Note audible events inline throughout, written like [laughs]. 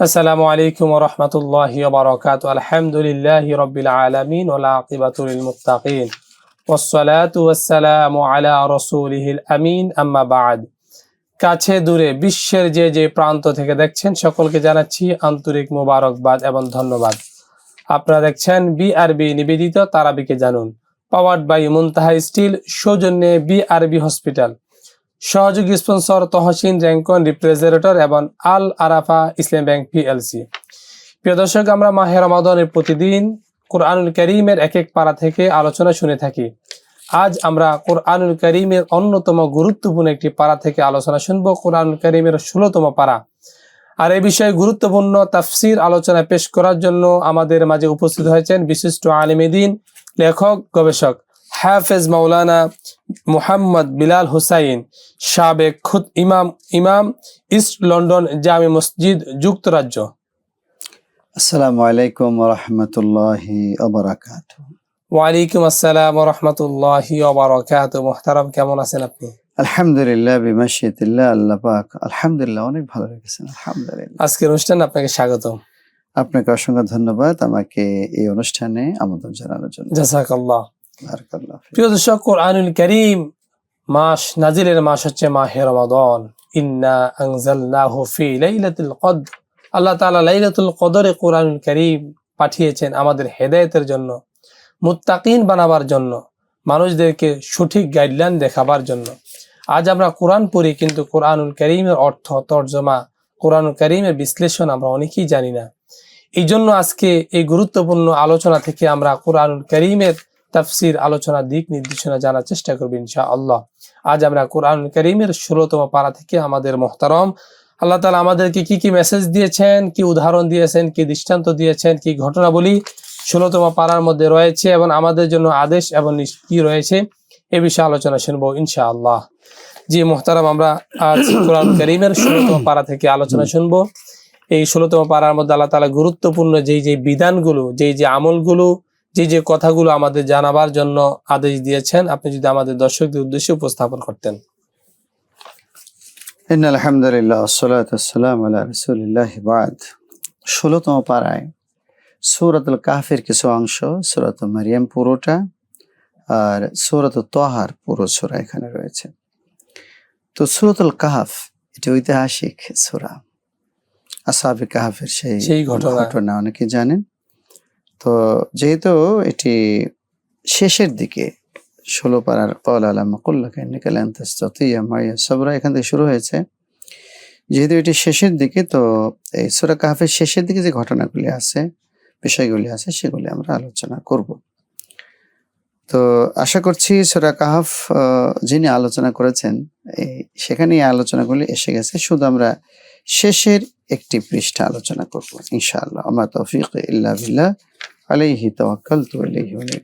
আসসালামু আলাইকুম রহমতুল্লাহ বারকাত আলহামদুলিল্লাহ রবিল আলমিন ওলাকিবাতুল মুতাকিন ওসালাতামু আলা রসুলহিল আমিন। আম্মা বাদ। কাছে দূরে, বিশ্বের যে যে প্রান্ত থেকে দেখছেন, সকলকে জানাচ্ছি আন্তরিক মোবারকবাদ এবং ধন্যবাদ। আপনারা দেখছেন বিআরবি নিবেদিত, তারাবিকে জানুন। পাওয়ার্ড বাই মুনতাহা স্টিল, সৌজন্যে বিআরবি হসপিটাল সহযোগী স্পন্সর তহসিন র্যাঙ্কন, রিপ্রেজেন্টেটর এবং আল আরাফা ইসলাম ব্যাংক পিএলসি। প্রিয় দর্শক, আমরা মাহের রমাদনের প্রতিদিন কোরআনুল করিমের এক এক পাড়া থেকে আলোচনা শুনে থাকি। আজ আমরা কোরআনুল করিমের অন্যতম গুরুত্বপূর্ণ একটি পাড়া থেকে আলোচনা শুনব, কোরআনুল করিমের ষোলোতম পারা। আর এই বিষয়ে গুরুত্বপূর্ণ তাফসির আলোচনা পেশ করার জন্য আমাদের মাঝে উপস্থিত হয়েছেন বিশিষ্ট আলিমেদিন লেখক, গবেষক হাফেজ মাওলানা মুহাম্মদ বিলাল হুসাইন সাবেক খুদ ইমাম ইমাম ইস্ট লন্ডন জামি মসজিদ যুক্তরাজ্য। আসসালামু আলাইকুম রহমতুল্লাহি অবরাকাত ওয়ালাইকুম আসসালাম রহমতুল্লাহি ওবারকাত মোহতারাম কেমন আছেন আপনি? আলহামদুলিল্লাহ বিমাশিয়াতিল্লাহ আল্লাহ পাক। আলহামদুলিল্লাহ অনেক ভালো রেখেছেন আলহামদুলিল্লাহ। আজকের অনুষ্ঠানে আপনাকে স্বাগত আপনাকে অসংখ্য ধন্যবাদ আমাকে এই অনুষ্ঠানে আমন্ত্রণ জানানোর জন্য। ফিক। প্রিয় দর্শক, কোরআনুল করিম মাস, নাজিলের মাস হচ্ছে রমাদন। ইন্না লাইলাতুল আল্লাহ তাআলা লাইলাতুল কদরে কোরআনুল করিম পাঠিয়েছেন আমাদের হেদায়েতের জন্য, মুত্তাকিন বানাবার জন্য, মানুষদেরকে সঠিক গাইডলাইন দেখাবার জন্য। আজ আমরা কোরআন পড়ি, কিন্তু কোরআনুল করিমের অর্থ, তর্জমা, কোরআনুল করিমের বিশ্লেষণ আমরা অনেকেই জানি না। এই জন্য আজকে এই গুরুত্বপূর্ণ আলোচনা থেকে আমরা কোরআনুল করিমের তাফসির আলোচনা দিক নির্দেশনা জানার চেষ্টা করব ইনশা আল্লাহ আজ আমরা কোরআন করিমের ষোলোতম পারা থেকে আমাদের মোহতারম। আল্লাহ তালা আমাদেরকে কি কি মেসেজ দিয়েছেন, কি উদাহরণ দিয়েছেন, কি দৃষ্টান্ত দিয়েছেন, কি ঘটনাবলী ষোলোতম পাড়ার মধ্যে রয়েছে এবং আমাদের জন্য আদেশ এবং কি রয়েছে, এ বিষয়ে আলোচনা শুনব ইনশা আল্লাহ জি মোহতারাম, আমরা আজ কোরআন করিমের ষোলোতম পাড়া থেকে আলোচনা শুনব। এই ষোলোতম পাড়ার মধ্যে আল্লাহ তালা গুরুত্বপূর্ণ যেই যে বিধানগুলো, যেই যে আমলগুলো যে যে কথাগুলো আমাদের জানাবার জন্য আদেশ দিয়েছেন আপনি যদি আমাদের দর্শকদের উদ্দেশ্যে উপস্থাপন করতেন। আলহামদুলিল্লাহ রসুলিল্লাহ বাদ। ষোলোতম পাড়ায় সূরাতুল কাহফের কিছু অংশ সূরাত মারিয়াম পুরোটা আর সূরাত তহার পুরো সূরা এখানে রয়েছে। তো সূরাতুল কাহাফ এটি ঐতিহাসিক সূরা। আসাবে কাহাফের সেই। ঘটনা অনেকে জানেন। তো যেহেতু এটি শেষের দিকে, ষোলো পাড়ার কল আলাম সবরা এখান থেকে শুরু হয়েছে। যেহেতু এটি শেষের দিকে, তো এই সুরা কাহাফের শেষের দিকে যে ঘটনাগুলি আছে, বিষয়গুলি আছে, সেগুলি আমরা আলোচনা করব। তো আশা করছি সুরা কাহাফ যিনি আলোচনা করেছেন, এই সেখানে এই আলোচনাগুলি এসে গেছে। শুধু আমরা শেষের একটি পৃষ্ঠা আলোচনা করব, ইনশাআল্লাহ। আমার তৌফিক ইল্লা বিল্লাহ। আলাইহি তাওয়াক্কালতু ওয়া ইলাইহি উনীব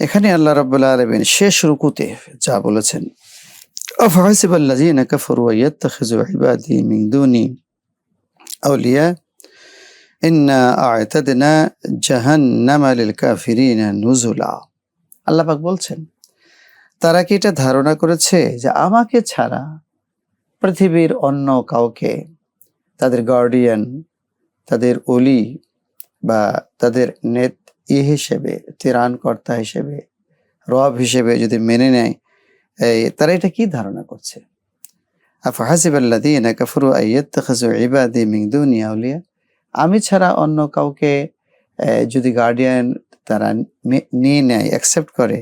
এখানে আল্লাহ রাব্বুল আলামিন শেষ রুকুতে যা বলেছেন أفحسب الذين كفروا أن يتخذوا عبادي من دوني أولياء إنا أعتدنا جهنم للكافرين نزلا আল্লাহ পাক বলছেন তারা কি এটা ধারণা করেছে যে আমাকে ছাড়া পৃথিবীর অন্য কাউকে তাদের গার্ডিয়ান তাদের অলি বা তাদের নেত ই হিসেবে, ত্রাণকর্তা হিসেবে, রব হিসেবে যদি মেনে নেয় তারা এটা কি ধারণা করছে? কাফারু আমি ছাড়া অন্য কাউকে যদি গার্ডিয়ান তারা নিয়ে নেয় অ্যাকসেপ্ট করে,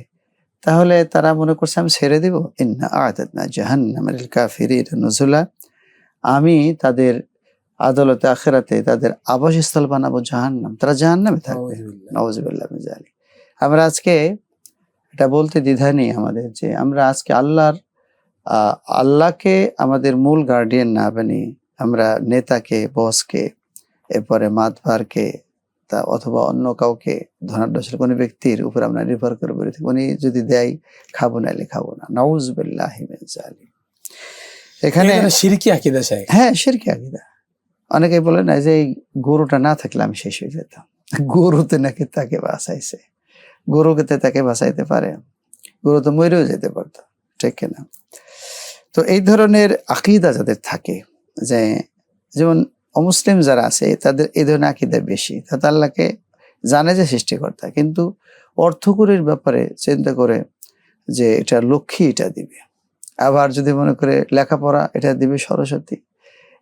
তাহলে তারা মনে করছে আমি ছেড়ে দিব। ইন্না আ'তাদনা জাহান্নামা লিল কাফিরিনা নুজুলা। আমি তাদের আদালতে আখেরাতে তাদের আবাসস্থল বানাবো জাহান্নাম। তারা জাহান্নামে থাকবে। নওয়াজবিল্লাহ যালিক। আমরা আজকে এটা বলতে দ্বিধা নেই আমাদের যে আমরা আজকে আল্লাহর আল্লাহকে আমাদের মূল গার্ডিয়ান না বানিয়ে আমরা নেতাকে বসকে এরপরে মাতবারকে তা অথবা অন্য কাউকে ধনাঢ্যশীল কোনো ব্যক্তির উপর আমরা নির্ভর করে বলে। উনি যদি দেয় খাব নাইলে খাব না। নওয়াজবিল্লাহ। এখানে সিরকি আকিদা চাই হ্যাঁ শিরকি আকিদা। অনেকে বলে না যে এই গরুটা না থাকলে আমি শেষ হয়ে যেতাম। গরুতে নাকি তাকে বাঁচাইছে। গরুকে তাকে বাঁচাইতে পারে। গরু তো মরেও যেতে পারতো, ঠিক কিনা? তো এই ধরনের আকিদা যাদের থাকে, যে যেমন অমুসলিম যারা আছে, তাদের এই ধরনের আকিদা বেশি। তাতে আল্লাহকে জানে যে সৃষ্টিকর্তা, কিন্তু অর্থকরীর ব্যাপারে চিন্তা করে যে এটা লক্ষ্মী এটা দিবে। আবার যদি মনে করে লেখাপড়া এটা দিবে সরস্বতী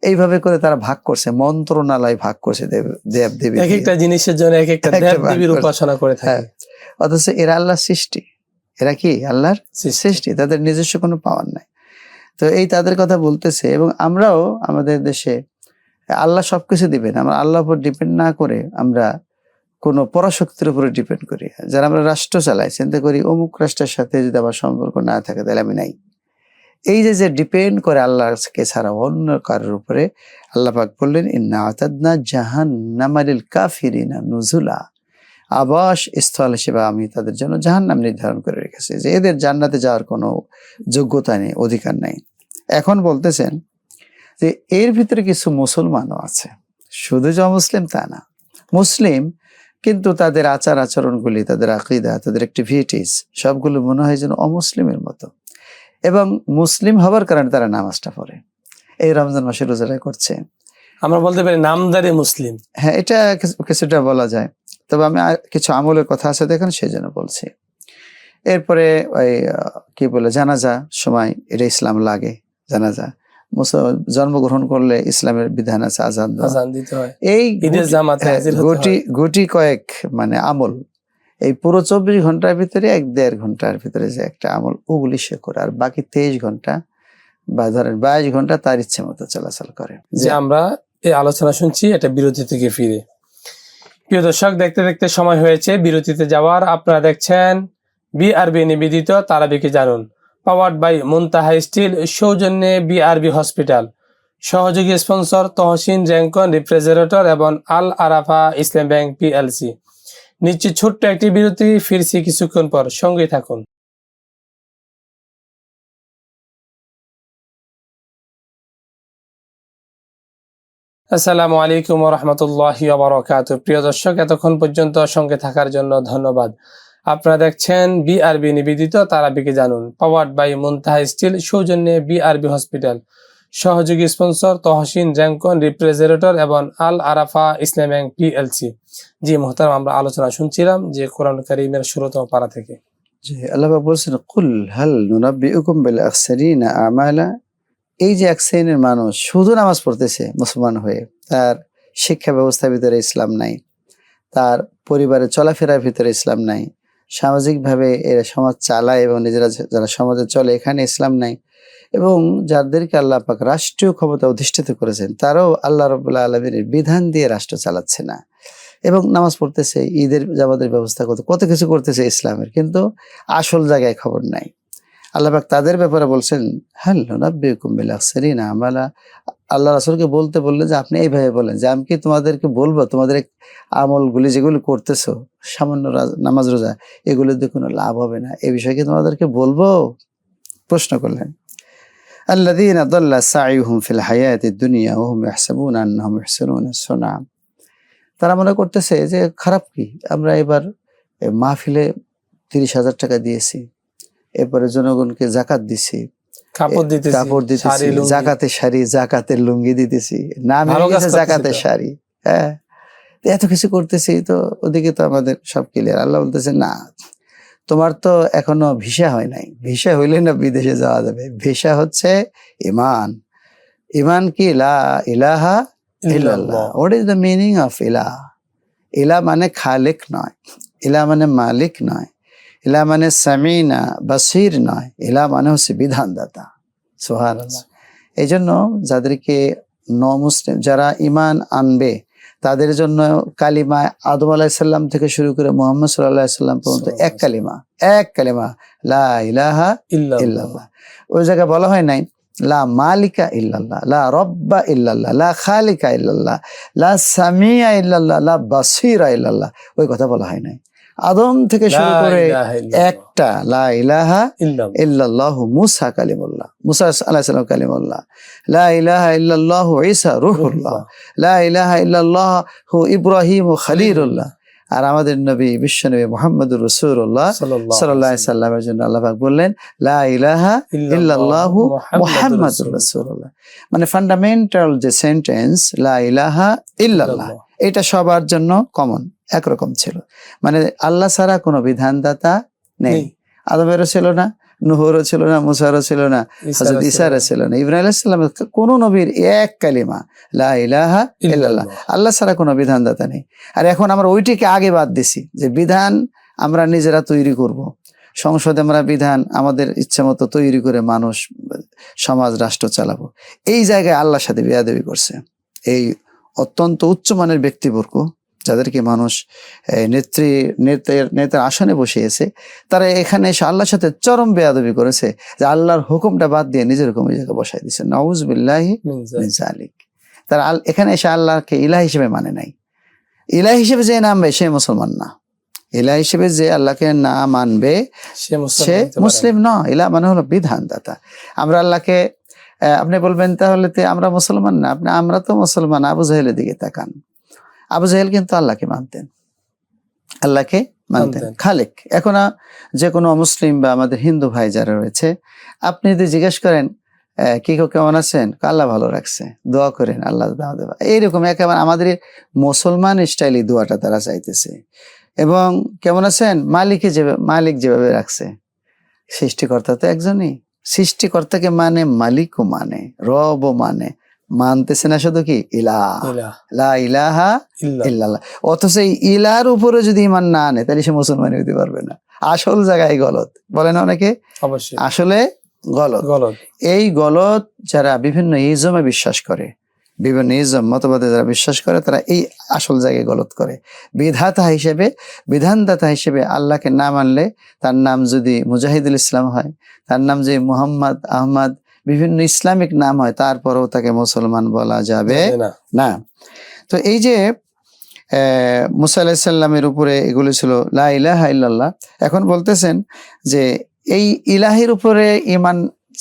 এইভাবে করে তারা ভাগ করছে মন্ত্রণালয় ভাগ করছে দেব দেব এক একটা জিনিসের জন্য এক একটা দেব দেবীর উপাসনা করে হ্যাঁ। থাকে অথচ এরা আল্লাহর সৃষ্টি। এরা কি? আল্লাহর সৃষ্টি। তাদের নিজস্ব কোনো পাওয়ার নাই। তো এই তাদের কথা বলতেছে এবং আমরাও আমাদের দেশে আল্লাহ সবকিছু দিবেন। আমরা আল্লাহর উপর ডিপেন্ড না করে আমরা কোনো পরাশক্তির উপরে ডিপেন্ড করি। যারা আমরা রাষ্ট্র চালাই চিন্তা করি অমুক রাষ্ট্রের সাথে যদি আমার সম্পর্ক না থাকে তাহলে আমি নাই। এই যে যে ডিপেন্ড করে আল্লাহ আল্লাহকে ছাড়া অন্য কারোর উপরে আল্লাহ পাক বললেন, ইন্না আতাদনা জাহান্নামালিল কাফিরিনা নুজুলা। আবাস স্থল হিসেবে আমি তাদের জন্য জাহান্নাম নির্ধারণ করে রেখেছি। যে এদের জান্নাতে যাওয়ার কোনো যোগ্যতা নেই, অধিকার নেই। এখন বলতেছেন যে, এর ভিতরে কিছু মুসলমানও আছে। শুধু যে মুসলিম তা না, মুসলিম কিন্তু তাদের আচার আচরণগুলি তাদের আকিদা, তাদের অ্যাক্টিভিটিস সবগুলো মনে হয় যেন অমুসলিমের মতো। এবং মুসলিম হবার কারণে তারা নামাজটা পড়ে। এই রমজান মাসে রোজাটা করছে। আমরা বলতে পারি নামদারি মুসলিম। হ্যাঁ এটা কিছুটা বলা যায়। তবে আমি কিছু আমলের কথা আছে দেখেন সেই জন্য বলছি। এরপরে ওই কি বলে জানাজা সময় এটা ইসলাম লাগে জানাজা। জন্মগ্রহণ করলে ইসলামের বিধান আছে আজান দিতে হয়। এই গুটি- গুটি কয়েক মানে আমল এই পুরো চব্বিশ ঘণ্টার ভিতরে এক দেড় ঘণ্টার ভিতরে যে একটা আমল ওগুলি সে করে। আর বাকি তেইশ ঘণ্টা বা ধরেন বাইশ ঘণ্টা তার ইচ্ছে মতো চলাচল করে। যে আমরা এই আলোচনা শুনছি এটা বিরতি থেকে ফিরে। প্রিয় দর্শক দেখতে দেখতে সময় হয়েছে বিরতিতে যাওয়ার। আপনারা দেখছেন বি বিআরবি নিবেদিত তারাবিকে জানুন। পাওয়ার্ড বাই মুনতাহা স্টিল সৌজন্যে বিআরবি হসপিটাল। সহযোগী স্পন্সর তহসিন র্যাঙ্কন রিফ্রিজারেটর এবং আল আরাফা ইসলাম ব্যাংক পিএলসি নিশ্চিত ছোট্ট একটি বিরতি ফিরছি কিছুক্ষণ পর। সঙ্গে থাকুন। আসসালামু আলাইকুম রহমতুল্লাহ বারকাত প্রিয় দর্শক, এতক্ষণ পর্যন্ত সঙ্গে থাকার জন্য ধন্যবাদ। আপনারা দেখছেন বিআরবি নিবেদিত, তারাবিকে জানুন। পাওয়ার্ড বাই মুনতাহা স্টিল সৌজন্যে বিআরবি হসপিটাল সহযোগী স্পন্সর তহসিন র্যাঙ্কন রিপ্রেজারেটর এবং আল আরাফা ইসলাম ব্যাংক পিএলসি। জি মোহতারাম, আমরা আলোচনা শুনছিলাম যে কোরআন কারিমের ষোলতম পারা থেকে। যে আল্লাহ বলছেন, কুল হাল নুনাব্বিউকুম বিল আখসারিনা আমালা? এই যে এক শ্রেণির মানুষ শুধু নামাজ পড়তেছে মুসলমান হয়ে, তার শিক্ষা ব্যবস্থার ভিতরে ইসলাম নাই, তার পরিবারের চলাফেরার ভিতরে ইসলাম নাই, সামাজিকভাবে এরা সমাজ চালায় এবং নিজেরা যারা সমাজে চলে, এখানে ইসলাম নাই এবং যাদেরকে আল্লাহ পাক রাষ্ট্রীয় ক্ষমতা অধিষ্ঠিত করেছেন, তারাও আল্লাহ রবুল্লাহ আলমীর বিধান দিয়ে রাষ্ট্র চালাচ্ছে না। এবং নামাজ পড়তেছে, ঈদের জামাতের ব্যবস্থা করতে, কত কিছু করতেছে ইসলামের, কিন্তু আসল জায়গায় খবর নাই। আল্লাহ পাক তাদের ব্যাপারে বলছেন হ্যাঁ নব্বিকুম বিল আখসারিনা আমালা। আল্লাহ রাসূলকে বলতে বললে যে, আপনি এইভাবে বলেন যে, আমি কি তোমাদেরকে বলব? তোমাদের আমলগুলি যেগুলি করতেছো, সামান্য নামাজ রোজা, এগুলোতে কোনো লাভ হবে না। এ বিষয়ে কি তোমাদেরকে বলব? প্রশ্ন করলেন। الذين ضل سعيهم في الحياة الدنيا وهم يحسبون أنهم يحسنون. صنعا তারা মনে করতেছে যে খারাপ কি? আমরা এবার মাহফিলে তিরিশ হাজার টাকা দিয়েছি এরপরে জনগণকে জাকাত দিছি কাপড় দিতেছি জাকাতে শাড়ি জাকাতের লুঙ্গি দিতেছি নাম জাকাতের শাড়ি হ্যাঁ। এত কিছু করতেছি তো ওদিকে তো আমাদের সব ক্লিয়ার আল্লাহ বলতেছে না তোমার তো এখনও ভিসা হয় নাই। ভিসা হইলে না বিদেশে যাওয়া যাবে। ভিসা হচ্ছে ইমান। ইমান কি? লা ইলাহা ইল্লাল্লাহ। What is the meaning of ইলাহ ইলা? মানে খালিক নয়। ইলা মানে মালিক নয়। ইলা মানে সামিনা বাসির নয়। ইলা মানে হচ্ছে বিধানদাতা। সোহার এই জন্য যাদেরকে ন মুসলিম যারা ইমান আনবে তাদের জন্য কালিমা আদম আলাহিসাল্লাম থেকে শুরু করে মোহাম্মদ সাল্লাহ সাল্লাম পর্যন্ত এক কালিমা এক কালিমা লা ইলাহা ইল্লাল্লাহ। ওই জায়গায় বলা হয় নাই লা মালিকা ইল্লাল্লাহ লা রব্বা ইল্লাল্লাহ লা খালিকা ইল্লাল্লাহ লা সামিয়া ইল্লাল্লাহ লা বাসিরা ইল্লাল্লাহ। ওই কথা বলা হয় নাই। আদম থেকে শুরু করে একটা লা ইলাহা। ইল্লাল্লাহু মুসা কালিমুল্লাহ। মুসা কালিমুল্লাহ লা ইলাহা ইল্লাল্লাহু ঈসা রূহুল্লাহ লা ইলাহা ইল্লাল্লাহু ইব্রাহিম খলিলুল্লাহ। আর আমাদের নবী বিশ্ব নবী মোহাম্মদুর রসুল্লাহ সাল্লাল্লাহু সাল্লাহ আলাইহি সাল্লামের জন্য আল্লাহ পাক বললেন লা ইলাহা ইল্লাল্লাহু মুহাম্মাদুর মানে ফান্ডামেন্টাল যে সেন্টেন্স লা ইলাহা ইল্লাল্লাহ এটা সবার জন্য কমন একরকম ছিল। মানে আল্লাহ ছাড়া কোনো বিধানদাতা নেই। নেই। আদমেরও ছিল না নুহরও ছিল না মুসারও ছিল না হযরত ঈসারও ছিল না। ইব্রাহিম আলাইহিস সালামের কোন নবীর এক কালিমা লা ইলাহা ইল্লাল্লাহ। আল্লাহ ছাড়া কোনো বিধানদাতা নেই। আর এখন আমরা ওইটিকে আগে বাদ দিছি যে বিধান আমরা নিজেরা তৈরি করব। সংসদে আমরা বিধান আমাদের ইচ্ছা মতো তৈরি করে মানুষ সমাজ রাষ্ট্র চালাবো। এই জায়গায় আল্লাহর সাথে বেয়াদবি করছে। এই অত্যন্ত উচ্চমানের ব্যক্তিবর্গ যাদেরকে মানুষ নেত্রী নেতার নেতার আসনে বসিয়েছে তারা এখানে এসে আল্লাহর সাথে চরম বেয়াদবি করেছে যে আল্লাহর হুকুমটা বাদ দিয়ে নিজের হুকুম জায়গায় বসাই দিচ্ছে নওয়াজ বিল্লাহি জালিক তারা এখানে এসে আল্লাহকে ইলাহ হিসেবে মানে নাই। ইলাহ হিসেবে যে নামবে সে মুসলমান না। ইলা হিসেবে যে আল্লাহকে না মানবে সে মুসলিম না। ইলা মানে হলো বিধানদাতা। আমরা আল্লাহকে আপনি বলবেন তাহলে আমরা মুসলমান না? আপনি আমরা তো মুসলমান। আবু জাহেলের দিকে তাকান। আবু জাহেল কিন্তু আল্লাহকে মানতেন। আল্লাহকে মানতেন। খালেক এখন যে কোনো মুসলিম বা আমাদের হিন্দু ভাই যারা রয়েছে আপনি যদি জিজ্ঞেস করেন কি কেমন আছেন? আল্লাহ ভালো রাখছে। দোয়া করেন আল্লাহ দেবা এইরকম একেবারে আমাদের মুসলমান স্টাইলি দোয়াটা তারা চাইতেছে। এবং কেমন আছেন? মালিকে যেভাবে মালিক যেভাবে রাখছে। সৃষ্টিকর্তা তো একজনই। সৃষ্টিকর্তাকে মানে মালিকও মানে রবও মানে। মানতেছে না শুধু কি? ইলা। ইলাহা। ইল্লাল্লাহ। অথচ ইলার উপরে যদি ইমান না আনে তাহলে সে মুসলমান হতে পারবে না। আসল জায়গায় গলত। বলে না অনেকে? আসলে গলত। গলত। এই গলত যারা বিভিন্ন ইজমে বিশ্বাস করে বিভিন্ন ইজম মতবাদে যারা বিশ্বাস করে তারা এই আসল জায়গায় গলত করে। বিধাতা হিসেবে বিধানদাতা হিসেবে আল্লাহকে না মানলে তার নাম যদি মুজাহিদুল ইসলাম হয় তার নাম যদি মুহাম্মদ আহমদ বিভিন্ন ইসলামিক নাম হয় তারপরেও তাকে মুসলমান বলা যাবে না। তো এই যে মুসা আলাহিসাল্লামের উপরে এগুলো ছিল লা ইলাহা ইল্লাল্লাহ এখন বলতেছেন যে এই ইলাহির উপরে ইমান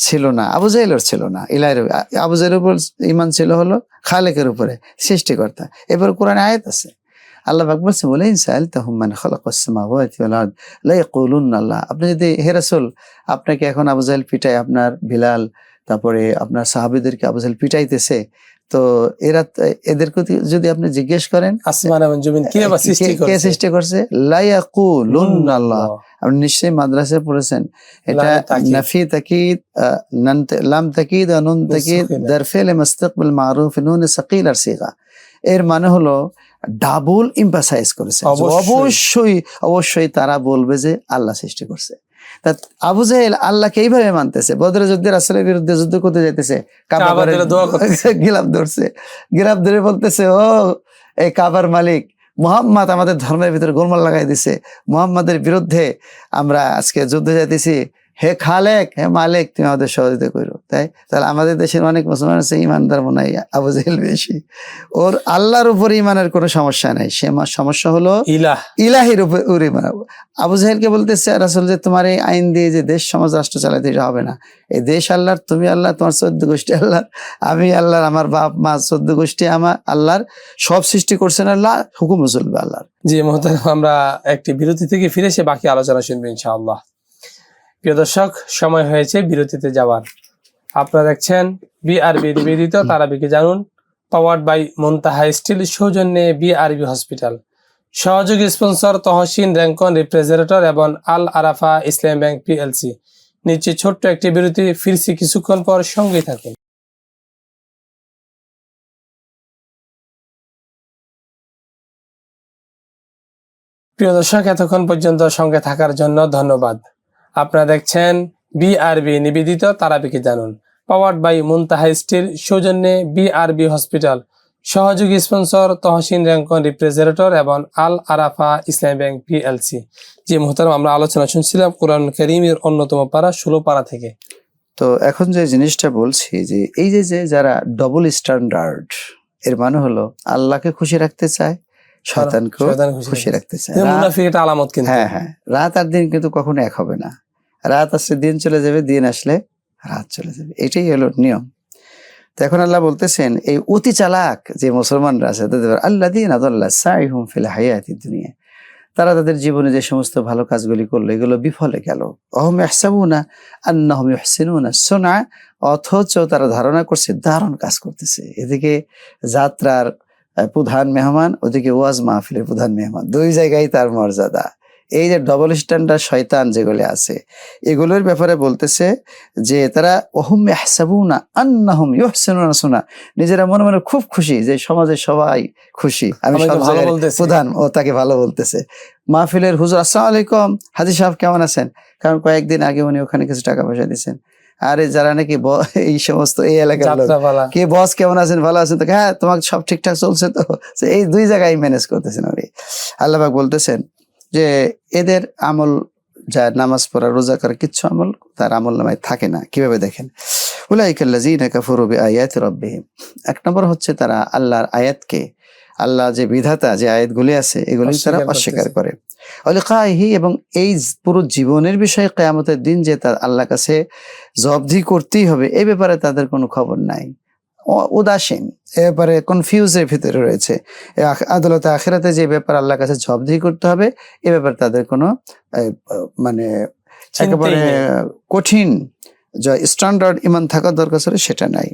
ছিল না আবু জাহেলের ছিল না। ইলাহির আবু জাহেলের উপর ইমান ছিল হলো খালেকের উপরে সৃষ্টিকর্তা। এবার কোরআনে আয়াত আছে। আল্লাহ পাক বলছে বলে ইনসাল তাহুম্মান খালাকাস সামাওয়াতি ওয়াল আরদ লা ইয়াকুলুন্না আল্লাহ আপনি যদি হে রাসূল আপনাকে এখন আবু জাহেল পিটায় আপনার বিলাল তারপরে আপনার সাহাবীদেরকে আবু জাহেল পিটাইতেছে। তো এরা এদের যদি আপনি জিজ্ঞেস করেন আসমান এবং জমিন কে কে- সৃষ্টি করছে? আল্লাহ। আপনি নিশ্চয়ই মাদ্রাসায় পড়েছেন। এটা নাফি তাকিদ লাম তাকিদ নুন তাকিদ দারফেল মুস্তাকবিল মারুফ নুন সাকিল আর সিগা। এর মানে হলো ডাবল ইম্পাসাইজ করেছে। অবশ্যই অবশ্যই তারা বলবে যে আল্লাহ সৃষ্টি করছে। তা আবু জাহেল আল্লাহকে এইভাবে মানতেছে। বদরে যুদ্ধে রাসূলের বিরুদ্ধে যুদ্ধ করতে যাইতেছে। করতেছে। [laughs] গিলাপ ধরছে। গিলাপ ধরে বলতেছে ও এই কাবার মালিক মোহাম্মদ আমাদের ধর্মের ভিতরে গোলমাল লাগাই দিছে। মোহাম্মদের বিরুদ্ধে আমরা আজকে যুদ্ধে যাইতেছি। হে খালেক হে মালিক তুমি আমাদের সহযোগিতা করো তাই? তাহলে আমাদের দেশের অনেক মুসলমান আছে ইমানদার মনে হয় আবু জাহেল বেশি। ওর আল্লাহর উপর ইমানের কোনো সমস্যা নাই। সে সমস্যা হলো ইলাহ। ইলাহির উপর ইমান। আবু জাহেলকে বলতেছে রাসূল যে তোমার এই আইন দিয়ে যে দেশ সমাজ রাষ্ট্র চালাতে এটা হবে না। এই দেশ আল্লাহর তুমি আল্লাহ তোমার চোদ্দ গোষ্ঠী আল্লাহর আমি আল্লাহর আমার বাপ মা চোদ্দ গোষ্ঠী আমার আল্লাহর সব সৃষ্টি করছেন আল্লাহ হুকুম চলবে আল্লাহর। জি মোহতারাম আমরা একটি বিরতি থেকে ফিরে এসে বাকি আলোচনা শুনব ইনশাআল্লাহ। প্রিয় দর্শক সময় হয়েছে বিরতিতে যাওয়ার। আপনারা দেখছেন বিআরবি নিবেদিত, তারাবিকে জানুন পাওয়ার্ড বাই মুনতাহা স্টিল সৌজন্যে বিআরবি হসপিটাল সহযোগী স্পন্সর তহসিন র্যাঙ্কন, রিপ্রেজেন্টেটর এবং আল আরাফা ইসলাম ব্যাংক পিএলসি নিচে ছোট্ট একটি বিরতি, ফিরছি কিছুক্ষণ পর সঙ্গে থাকুন। প্রিয় দর্শক, এতক্ষণ পর্যন্ত সঙ্গে থাকার জন্য ধন্যবাদ। আপনারা দেখছেন বিআরবি নিবেদিত, তারাবিকে জানুন। পাওয়ার্ড বাই মুনতাহা স্টিল সৌজন্যে বিআরবি হসপিটাল। সহযোগী স্পন্সর তহসিন র্যাঙ্কন রিপ্রেজেন্টেটর এবং আল আরাফা ইসলাম ব্যাংক পিএলসি যে মুহতারাম আমরা আলোচনা শুনছিলাম কোরআন করিমের অন্যতম পাড়া ষোলো পাড়া থেকে। তো এখন যে জিনিসটা বলছি যে এই যে যে যারা ডবল স্ট্যান্ডার্ড এর মানে হলো আল্লাহকে খুশি রাখতে চায় শয়তানকেও খুশি খুশি রাখতে চায়। এটা রাত- মুনাফিক একটা আলামত কিন্তু। হ্যাঁ হ্যাঁ রাত আর দিন কিন্তু কখনো এক হবে না। রাত আসলে দিন চলে যাবে দিন আসলে রাত চলে যাবে। এটাই হলো নিয়ম। তো এখন আল্লাহ বলতেছেন, এই অতি চালাক যে মুসলমানরা আছে, তাদের আল্লাহ দিন আদাল্লাহ ফিল হায়াতি দুনিয়া, তারা তাদের জীবনে যে সমস্ত ভালো কাজগুলি করল, এগুলো বিফলে গেল। অহম না আন্নাহম ইহসিনুনা সোনা অথচ তারা ধারণা করছে, দারুণ কাজ করতেছে। এদিকে যাত্রার প্রধান মেহমান, ওদিকে ওয়াজ মাহফিলের প্রধান মেহমান। দুই জায়গায় তার মর্যাদা। এই যে ডবল স্ট্যান্ডার্ড শয়তান যেগুলি আছে এগুলোর ব্যাপারে বলতেছে যে তারা ওহম না আন্নাহম ইহসিনুনা সোনা নিজেরা মনে মনে খুব খুশি যে সমাজে সবাই খুশি। আমি সব। প্রধান ও তাকে ভালো বলতেছে। মাহফিলের হুজুর আসসালামু আলাইকুম। হাজি সাহেব কেমন আছেন? কারণ কয়েকদিন আগে উনি ওখানে কিছু টাকা পয়সা দিয়েছেন। আরে যারা নাকি এই সমস্ত এই এলাকার লোক কে বস কেমন আছেন? ভালো আছেন? তো হ্যাঁ তোমার সব ঠিকঠাক চলছে তো। তো এই দুই জায়গায় ম্যানেজ করতেছেন উনি। আল্লাহবাক বলতেছেন যে এদের আমল যা নামাজ পড়া রোজা করা কিচ্ছু আমল তার আমল নামায় থাকে না। কীভাবে দেখেন? বিআয়াতি এক নম্বর হচ্ছে তারা আল্লাহর আয়াতকে আল্লাহ যে বিধাতা যে আয়াতগুলি আছে এগুলি তারা অস্বীকার। করে। অলিকাহি এবং এই পুরো জীবনের বিষয়ে কেয়ামতের দিন যে তার আল্লাহ কাছে জবদি করতেই হবে এ ব্যাপারে তাদের কোনো খবর নাই। উদাসীন এ ব্যাপারে কনফিউজের ভিতরে রয়েছে। আদালতে আখেরাতে যে ব্যাপার আল্লাহর কাছে জবদি করতে হবে এ ব্যাপারে তাদের কোনো মানে একেবারে কঠিন যা স্ট্যান্ডার্ড ইমান থাকা দরকার ছিল সেটা নাই।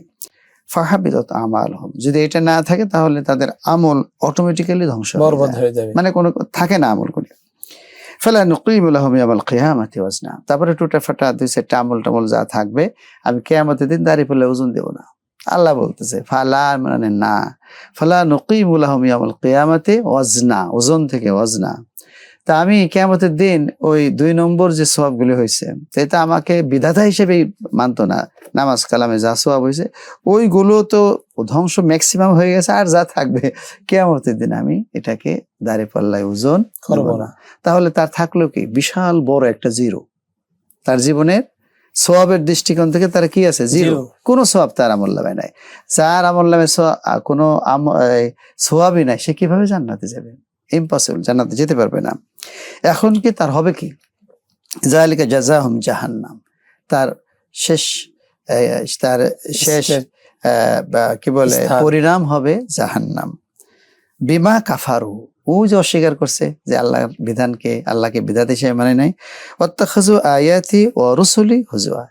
ফাহাবিদত আমাল হম যদি এটা না থাকে তাহলে তাদের আমল অটোমেটিক্যালি ধ্বংস হয়ে। যাবে। মানে কোনো থাকে না আমল করে ফেলা নকিম লাহম ইয়ামাল কিয়ামাতি ওয়াজনা। তারপরে টুটা ফাটা দুই চারটা আমল টামল যা থাকবে আমি কেয়ামতের দিন দাঁড়িয়ে ফেলে ওজন দেব না। আল্লাহ বলতেছে ফালা মানে না। ফালা নকিম লাহম ইয়ামাল কিয়ামাতি ওয়াজনা ওজন থেকে ওয়াজনা। তা আমি কেয়ামতের দিন ওই দুই নম্বর যে সবগুলি হয়েছে এটা আমাকে বিধাতা হিসেবেই মানতো না। নামাজ কালামে যা সব হয়েছে ওইগুলো তো ধ্বংস ম্যাক্সিমাম হয়ে গেছে আর যা থাকবে কেয়ামতের দিন আমি এটাকে দাঁড়িয়ে পাল্লায় ওজন করব না। তাহলে তার থাকল কি? বিশাল বড় একটা জিরো। তার জীবনের সোয়াবের দৃষ্টিকোণ থেকে তার কি আছে? জিরো। কোনো সোয়াব তার আমল নামে নাই। যার আমল নামে কোনো সোয়াবই নাই সে কীভাবে জান্নাতে যাবে? ইম্পসিবল জান্নাতে যেতে পারবে না। এখন কি তার হবে কি? জালিকা জাজাহুম জাহান্নাম। তার শেষ তার শেষ কি বলে? পরিণাম হবে জাহান্নাম। বিমা কাফারু ও যে অস্বীকার করছে যে আল্লাহর বিধানকে আল্লাহকে বিধাত হিসেবে মানে নাই। অত্যাখাজু আয়াতি ও রসুলি হুজুয়া।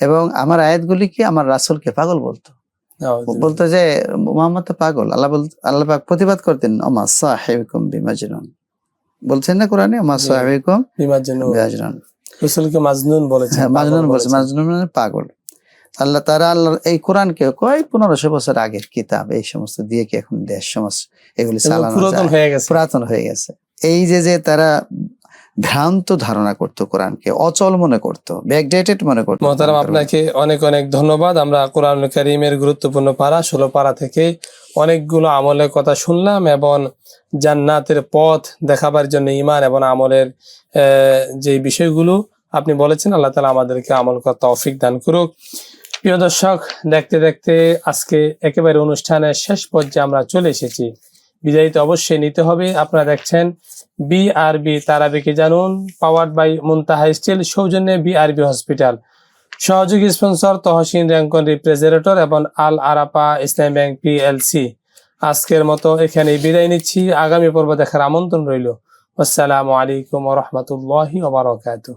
এবং আমার আয়াতগুলিকে আমার রাসুলকে পাগল বলতো? বলতো যে মোহাম্মদ তো পাগল। আল্লাহ বল আল্লাহ পাক প্রতিবাদ করতেন ওমা সাহেবিকুম বিমাজনুন। বলছেন না কোরআনে? জি। সাহেবিকুম বিমার জন্য বিমাজনুন। রসুলকে মাজনুন হ্যাঁ মাজনুন বলছে। মাজনুন মানে পাগল। আল্লাহ তারা আল্লাহ এই কোরআনকে কয় পনেরোশো বছর আগের কিতাব এই সমস্ত দিয়ে কি এখন দেশ সমাজ এগুলি চালানো পুরাতন হয়ে গেছে। পুরাতন হয়ে গেছে। এই যে যে তারা ভ্রান্ত ধারণা করত কোরআনকে অচল মনে করত ব্যাকডেটেড মনে করতো। মহতারাম আপনাকে অনেক অনেক ধন্যবাদ। আমরা কোরআন করিমের গুরুত্বপূর্ণ পাড়া ষোলো পারা থেকে অনেকগুলো আমলের কথা শুনলাম এবং জান্নাতের পথ দেখাবার জন্য ইমান এবং আমলের আহ, যে বিষয়গুলো আপনি বলেছেন আল্লাহ তালা আমাদেরকে আমল করা তৌফিক দান করুক। প্রিয় দর্শক, দেখতে দেখতে আজকে একেবারে অনুষ্ঠানের শেষ পর্যায়ে আমরা চলে এসেছি। বিদায়ী তো অবশ্যই নিতে হবে। আপনারা দেখছেন বিআরবি তারাবিকে জানুন পাওয়ার্ড বাই মুনতাহা স্টিল, সৌজন্যে বিআরবি হসপিটাল সহযোগী স্পন্সর তহসিন র্যাঙ্কন রিপ্রেজেন্টেটর এবং আল আরাপা ইসলাম ব্যাংক পিএলসি আজকের মতো এখানে বিদায় নিচ্ছি। আগামী পর্ব দেখার আমন্ত্রণ রইল। আসসালামু আলাইকুম রহমতুল্লাহি ওবরাকাতুহ